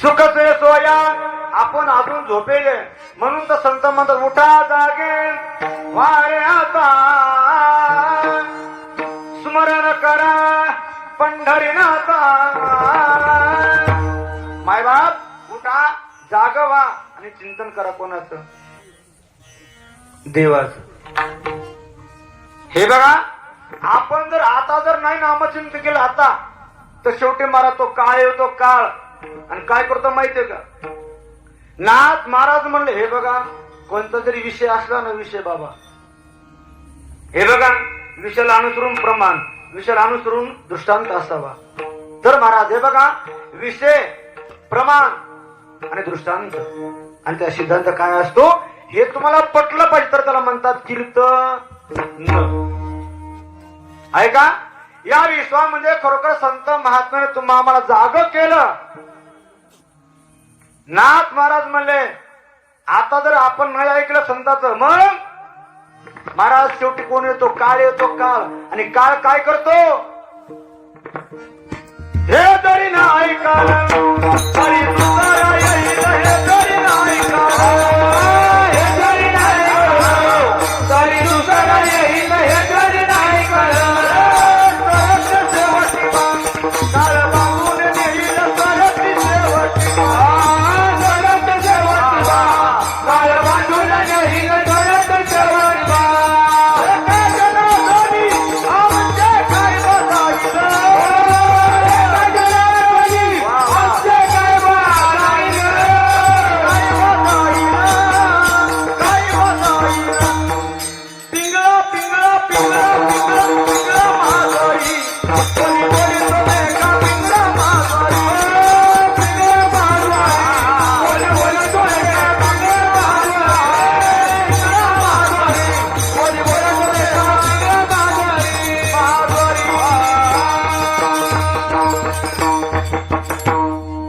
सुखचे सोया. आपण अजून झोपेले. म्हणून तर संत म्हणतात उठा जागे वारे आता. स्मरण करा पंढरीनाथा मायबाप उठा जागवा आणि चिंतन करा कोणाचं. देवाचं. हे बघा आपण जर आता जर नाही नामचिंत केलं आता तर शेवटी मारा तो काळ येतो काळ. आणि काय करतो माहितीये का? नाथ महाराज म्हणले हे बघा कोणता तरी विषय असला ना विषय बाबा हे बघा विषयाला अनुसरून प्रमाण विषयाला अनुसरून दृष्टांत असावा. तर महाराज हे बघा विषय प्रमाण आणि दृष्टांत. आणि त्या सिद्धांत काय असतो? हे तुम्हाला पटलं पाहिजे तर त्याला म्हणतात कीर्तन. ऐका या विश्वामध्ये खरोखर संत महात्म्याने तुम्हाला आम्हाला जाग केलं. नाथ महाराज म्हणले आता जर आपण नाही ऐकलं संताचं मग? महाराज शेवटी कोण येतो? काळ येतो काळ. आणि काळ काय करतो? हे तरी ना ऐकाल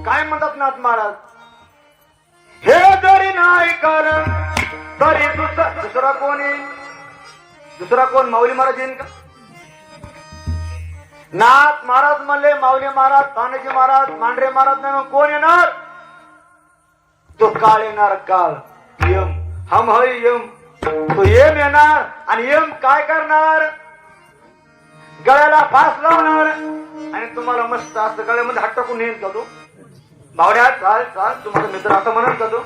काय म्हणतात नाथ महाराज? हे जरी नाही कारण तरी दुसरा दुसरा कोण येईल दुसरा कोण? माऊली महाराज येईल का? नाथ महाराज म्हणले माऊली महाराज तानाजी महाराज मांढरे महाराज नाही मग कोण येणार? तो काळ येणार काळ. यम. हम हय यम. तो यम येणार आणि यम काय करणार? गळ्याला फास लावणार. आणि तुम्हाला मस्त असं गळ्यामध्ये हात टाकून येईल का तो बावड्या चाल चाल तुम्हाला मित्र असं म्हणत का तो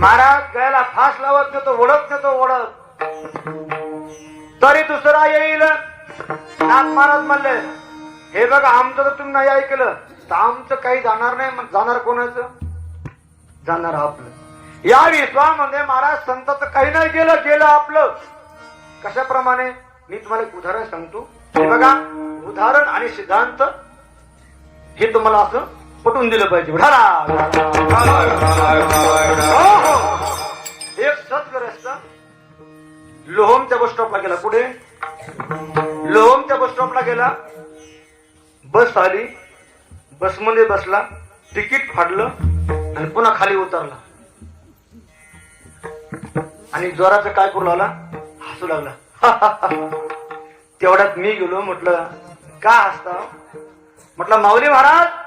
महाराज गळ्याला फास लावत नाही तो ओढत नाही तो ओढत. तरी दुसरा येईल. नाथ महाराज म्हणले हे बघा आमचं तर तुम्ही नाही ऐकलं तर आमचं काही जाणार नाही मग जाणार कोणाचं? जाणार आपलं. या विश्वामध्ये महाराज संताचं काही नाही गेलं गेलं आपलं. कशाप्रमाणे? मी तुम्हाला एक उदाहरण सांगतो. हे बघा उदाहरण आणि सिद्धांत हे तुम्हाला असं पटवून दिलं पाहिजे. हो, हो, हो. एक सत्ग्रस्त लोहमच्या बस स्टॉपला गेला. पुढे? लोहमच्या बस स्टॉपला गेला. बस आली. बसमध्ये बसला. तिकीट फाडलं. आणि पुन्हा खाली उतरला. आणि जोराचं काय करू लागला? हसू लागला. तेवढ्यात मी गेलो. म्हटलं का हसता हो? म्हटलं माऊली महाराज